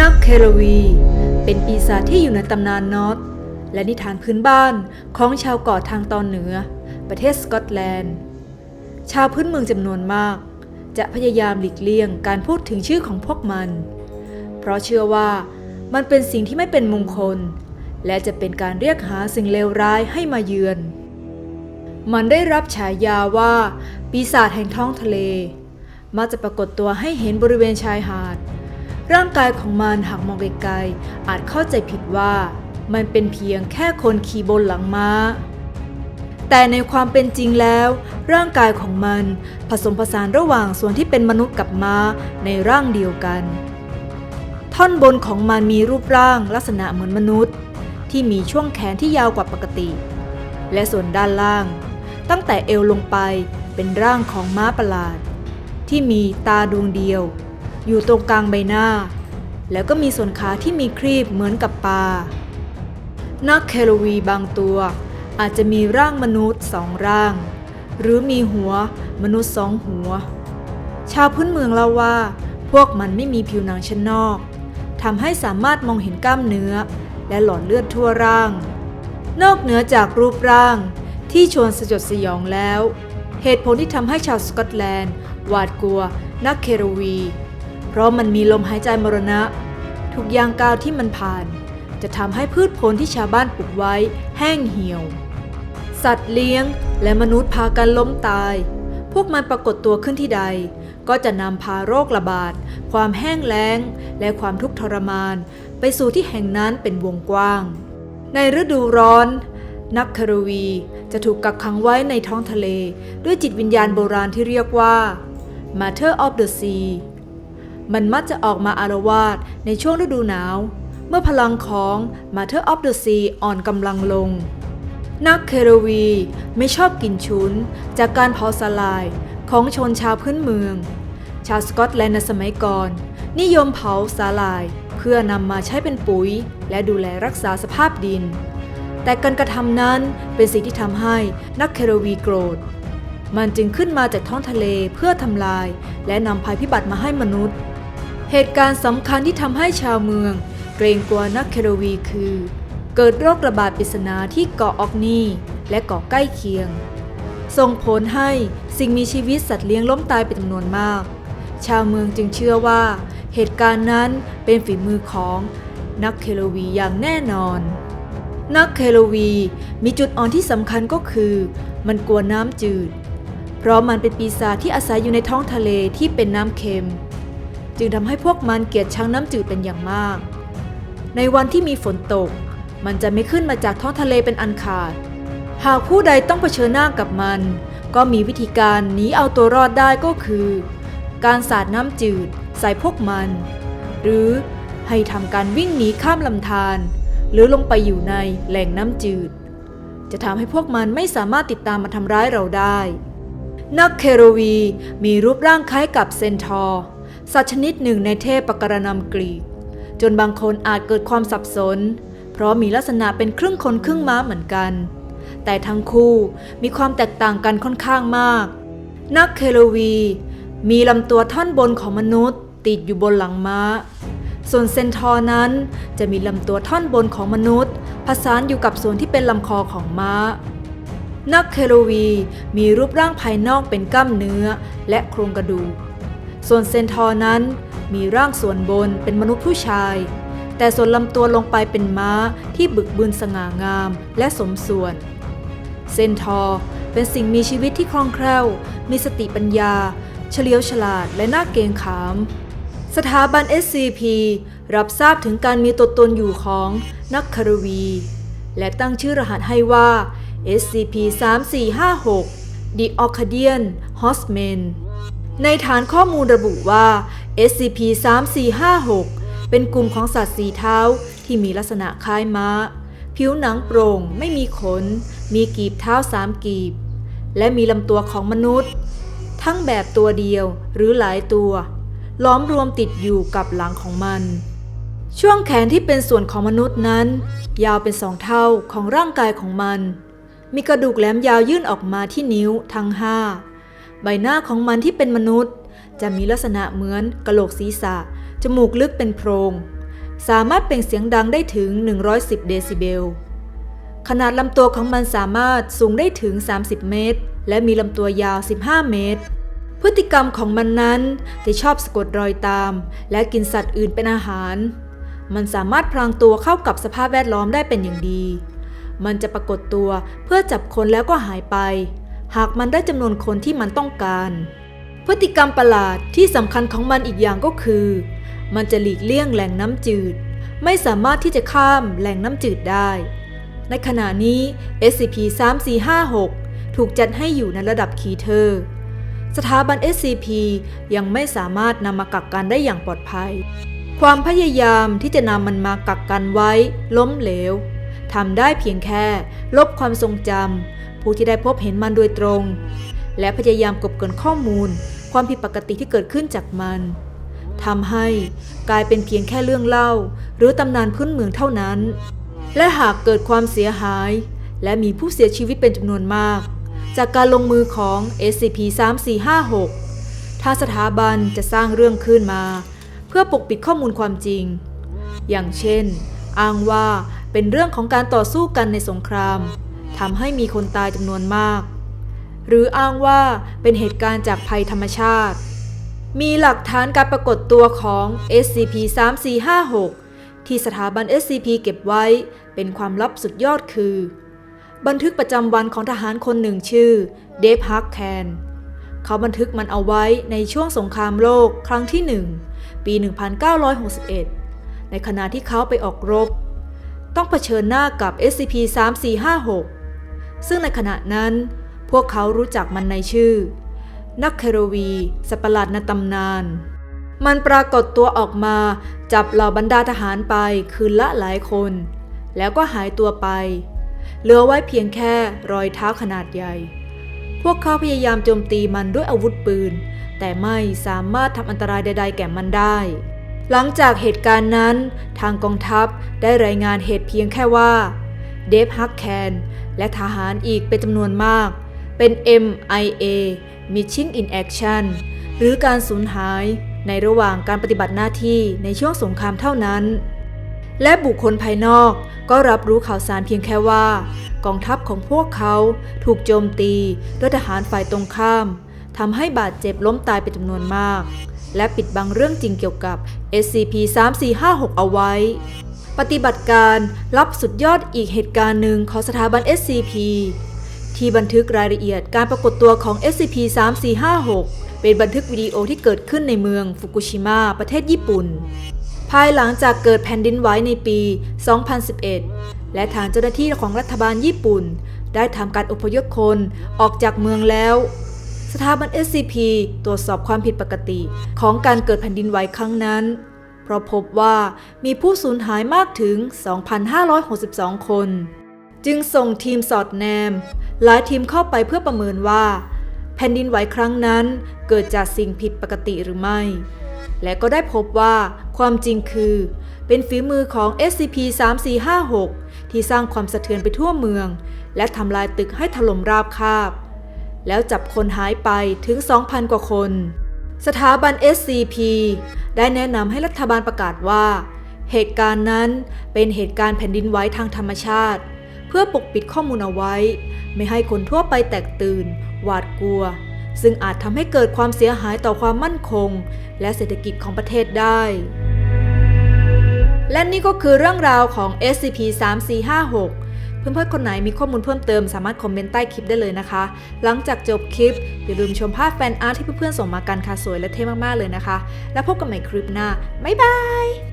นักเคโรวี เป็นปีศาจที่อยู่ในตำนานนอตและนิทานพื้นบ้านของชาวเกาะทางตอนเหนือ ประเทศสกอตแลนด์ ชาวพื้นเมืองจำนวนมาก จะพยายามหลีกเลี่ยงการพูดถึงชื่อของพวกมัน เพราะเชื่อว่ามันเป็นสิ่งที่ไม่เป็นมงคล และจะเป็นการเรียกหาสิ่งเลวร้ายให้มาเยือน มันได้รับฉายาว่า ปีศาจแห่งท้องทะเล มักจะปรากฏตัวให้เห็นบริเวณชายหาด ร่างกายของมันหากมองไกลๆอาจเข้าใจผิดว่า มันเป็นเพียงแค่คนขี่บนหลังม้า แต่ในความเป็นจริงแล้ว ร่างกายของมันผสมผสานระหว่างส่วนที่เป็นมนุษย์กับม้าในร่างเดียวกัน ท่อนบนของมันมีรูปร่างลักษณะเหมือนมนุษย์ ที่มีช่วงแขนที่ยาวกว่าปกติ และส่วนด้านล่าง ตั้งแต่เอวลงไปเป็นร่างของม้าประหลาด ที่มีตาดวงเดียว อยู่ตรงกลางใบหน้า แล้วก็มีส่วนขาที่มีครีบเหมือนกับปลานักแคโรวีบางตัว อาจจะมีร่างมนุษย์สองร่าง หรือมีหัวมนุษย์สองหัว ชาวพื้นเมืองเล่าว่า พวกมันไม่มีผิวหนังชั้นนอกทำให้สามารถมองเห็นกล้ามเนื้อ และหลอดเลือดทั่วร่าง นอกเหนือจากรูปร่างที่ชวนสยดสยองแล้ว เหตุผลที่ทำให้ชาวสกอตแลนด์หวาดกลัวนักเคโรวี เพราะมันมีลมหายใจมรณะ ทุกย่างก้าวที่มันผ่าน จะทำให้พืชผลที่ชาวบ้านปลูกไว้แห้งเหี่ยว สัตว์เลี้ยงและมนุษย์พากันล้มตาย พวกมันปรากฏตัวขึ้นที่ใด ก็จะนำพาโรคระบาด ความแห้งแล้ง และความทุกข์ทรมาน ไปสู่ที่แห่งนั้นเป็นวงกว้าง ในฤดูร้อนนักคารวีจะถูกกักขังไว้ในท้องทะเล ด้วยจิตวิญญาณโบราณที่เรียกว่า Matter of the Sea มันมักจะออกมาอารวาสในช่วงฤดูหนาว เมื่อพลังของ Matter of the Sea อ่อนกำลังลง นักเคโรวีไม่ชอบกลิ่นฉุนจากการเผาสลายของชนชาวพื้นเมือง ชาวสกอตแลนด์ในสมัยก่อน นิยมเผาสาลายเพื่อนำมาใช้เป็นปุ๋ย และดูแลรักษาสภาพดิน แต่การกระทำนั้นเป็นสิ่งที่ทำให้นักเคโรวีโกรธมันจึงขึ้นมาจากท้องทะเลเพื่อทำลาย และนำภัยพิบัติมาให้มนุษย์ เหตุการณ์สำคัญที่ทำให้ชาวเมือง เกรงกลัวนักเคโรวีคือ เกิดโรคระบาดปริศนาที่เกาะออกนีและเกาะใกล้เคียง ส่งผลให้สิ่งมีชีวิตสัตว์เลี้ยงล้มตายเป็นจำนวนมาก ชาวเมืองจึงเชื่อว่า เหตุการณ์นั้นเป็นฝีมือของนักเคโลวีอย่างแน่นอน นักเคโลวีมีจุดอ่อนที่สำคัญก็คือ มันกลัวน้ำจืด เพราะมันเป็นปีศาจที่อาศัยอยู่ในท้องทะเลที่เป็นน้ำเค็ม จึงทำให้พวกมันเกลียดชังน้ำจืดเป็นอย่างมาก ในวันที่มีฝนตก มันจะไม่ขึ้นมาจากท้องทะเลเป็นอันขาด หากผู้ใดต้องเผชิญหน้ากับมัน ก็มีวิธีการหนีเอาตัวรอดได้ก็คือ การสาดน้ำจืดใส่พวกมัน หรือให้ทำการวิ่งหนีข้ามลำธารหรือลงไปอยู่ในแหล่งน้ำจืด จะทำให้พวกมันไม่สามารถติดตามมาทำร้ายเราได้ นักเคโรวีมีรูปร่างคล้ายกับเซนทอร์ สัตว์ชนิดหนึ่งในเทพปกรณำกรีก จนบางคนอาจเกิดความสับสน เพราะมีลักษณะเป็นครึ่งคนครึ่งม้าเหมือนกัน แต่ทั้งคู่มีความแตกต่างกันค่อนข้างมาก นักเคโลวี มีลำตัวท่อนบนของมนุษย์ ติดอยู่บนหลังม้า ส่วนเซนทอร์นั้นจะมีลำตัวท่อนบนของมนุษย์ผสานอยู่กับส่วนที่เป็นลำคอของม้านักเคโลวีมีรูปร่างภายนอกเป็นกล้ามเนื้อและโครงกระดูก ส่วนเซนทอร์นั้นมีร่างส่วนบนเป็นมนุษย์ผู้ชาย แต่ส่วนลำตัวลงไปเป็นม้าที่บึกบึนสง่างามและสมส่วน เซนทอร์เป็นสิ่งมีชีวิตที่คล่องแคล่ว มีสติปัญญา เฉลียวฉลาดและน่าเกรงขาม สถาบัน SCP รับทราบถึงการมีตัวตนอยู่ของนักคารวี และตั้งชื่อรหัสให้ว่า SCP-3456 The Orcadian Horsemen ในฐานข้อมูลระบุว่า SCP-3456 เป็นกลุ่มของสัตว์สีเท้าที่มีลักษณะคล้ายม้า ผิวหนังโปร่งไม่มีขน มีกีบเท้าสามกีบ และมีลำตัวของมนุษย์ ทั้งแบบตัวเดียวหรือหลายตัว ล้อมรวมติดอยู่กับหลังของมัน ช่วงแขนที่เป็นส่วนของมนุษย์นั้น ยาวเป็นสองเท่าของร่างกายของมัน มีกระดูกแหลมยาวยื่นออกมาที่นิ้วทั้งห้า ใบหน้าของมันที่เป็นมนุษย์ จะมีลักษณะเหมือนกะโหลกศีรษะ จมูกลึกเป็นโพรง สามารถเปล่งเสียงดังได้ถึง 110 เดซิเบล ขนาดลำตัวของมันสามารถสูงได้ถึง 30 เมตร และมีลำตัวยาว 15 เมตร พฤติกรรมของมันนั้นที่ชอบสะกดรอยตาม และกินสัตว์อื่นเป็นอาหาร มันสามารถพรางตัวเข้ากับสภาพแวดล้อมได้เป็นอย่างดี มันจะปรากฏตัวเพื่อจับคนแล้วก็หายไป หากมันได้จำนวนคนที่มันต้องการ พฤติกรรมประหลาดที่สำคัญของมันอีกอย่างก็คือ มันจะหลีกเลี่ยงแหล่งน้ำจืด ไม่สามารถที่จะข้ามแหล่งน้ำจืดได้ ในขณะนี้ SCP-3456 ถูกจัดให้อยู่ในระดับคีเทอร์สถาบัน SCP ยังไม่สามารถนำมากักกันได้อย่างปลอดภัย ความพยายามที่จะนำมันมากักกันไว้ ล้มเหลวทำได้เพียงแค่ ลบความทรงจำ ผู้ที่ได้พบเห็นมันโดยตรง และพยายามกบเกลื่อนข้อมูล ความผิดปกติที่เกิดขึ้นจากมันทำให้กลายเป็นเพียงแค่เรื่องเล่า หรือตำนานพื้นเมืองเท่านั้น และหากเกิดความเสียหาย และมีผู้เสียชีวิตเป็นจำนวนมาก จากการลงมือของ SCP-3456 ทางสถาบันจะสร้างเรื่องขึ้นมา เพื่อปกปิดข้อมูลความจริง อย่างเช่น อ้างว่าเป็นเรื่องของการต่อสู้กันในสงคราม ทำให้มีคนตายจำนวนมาก หรืออ้างว่าเป็นเหตุการณ์จากภัยธรรมชาติ มีหลักฐานการปรากฏตัวของ SCP-3456 ที่สถาบัน SCP เก็บไว้เป็นความลับสุดยอดคือ บันทึกประจำวันของทหารคนหนึ่งชื่อเดฟฮักแคนเขาบันทึกมันเอาไว้ในช่วงสงครามโลกครั้งที่หนึ่งปี 1961 ในขณะที่เขาไปออกรบ ต้องเผชิญหน้ากับ SCP-3456 ซึ่งในขณะนั้น พวกเขารู้จักมันในชื่อ นักเคโรวี สัตว์ปหลาดในตำนาน มันปรากฏตัวออกมา จับเหล่าบรรดาทหารไปคืนละหลายคน แล้วก็หายตัวไป เหลือไว้เพียงแค่รอยเท้าขนาดใหญ่ พวกเขาพยายามโจมตีมันด้วยอาวุธปืน แต่ไม่สามารถทำอันตรายใด ๆ แก่มันได้หลังจากเหตุการณ์นั้น ทางกองทัพได้รายงานเหตุเพียงแค่ว่า เดฟฮักแคนและทหารอีกเป็นจำนวนมาก เป็น MIA Mission in Action หรือการสูญหายในระหว่างการปฏิบัติหน้าที่ในช่วงสงครามเท่านั้น และบุคคลภายนอกก็รับรู้ข่าวสารเพียงแค่ว่า กองทัพของพวกเขาถูกโจมตีด้วยทหารฝ่ายตรงข้ามทำให้บาดเจ็บล้มตายเป็นจำนวนมาก และปิดบังเรื่องจริงเกี่ยวกับ SCP-3456 เอาไว้ ปฏิบัติการลับสุดยอดอีกเหตุการณ์หนึ่งของสถาบัน SCP ที่บันทึกรายละเอียดการปรากฏตัวของ SCP-3456 เป็นบันทึกวิดีโอที่เกิดขึ้นในเมืองฟุกุชิมะประเทศญี่ปุ่น ภายหลังจากเกิดแผ่นดินไหวในปี 2011 และทางเจ้าหน้าที่ของรัฐบาลญี่ปุ่น ได้ทำการอพยพคนออกจากเมืองแล้ว สถาบัน SCP ตรวจสอบความผิดปกติของการเกิดแผ่นดินไหวครั้งนั้น ราะพบว่ามีผู้สูญหายมากถึง 2,562 คน จึงส่งทีมสอดแนม หลายทีมเข้าไปเพื่อประเมินว่า แผ่นดินไหวครั้งนั้นเกิดจากสิ่งผิดปกติหรือไม่ และก็ได้พบว่าความจริงคือ เป็นฝีมือของ SCP-3456 ที่สร้างความสะเทือนไปทั่วเมือง และทำลายตึกให้ถล่มราบคาบ แล้วจับคนหายไปถึง 2,000 กว่าคน สถาบัน SCP ได้แนะนำให้รัฐบาลประกาศว่า เหตุการณ์นั้นเป็นเหตุการณ์แผ่นดินไหวทางธรรมชาติ เพื่อปกปิดข้อมูลเอาไว้ ไม่ให้คนทั่วไปแตกตื่น หวาดกลัว ซึ่งอาจทำให้เกิดความเสียหายต่อความมั่นคง และเศรษฐกิจของประเทศได้ และนี่ก็คือเรื่องราวของ SCP-3456 เพื่อนๆคนไหนมีข้อมูลเพิ่มเติมสามารถคอมเมนต์ใต้คลิปได้เลยนะคะ หลังจากจบคลิป อย่าลืมชมภาพแฟนอาร์ตที่เพื่อนๆส่งมากันค่ะสวยและเท่มากๆเลยนะคะ แล้วพบกันใหม่คลิปหน้าบ๊ายบาย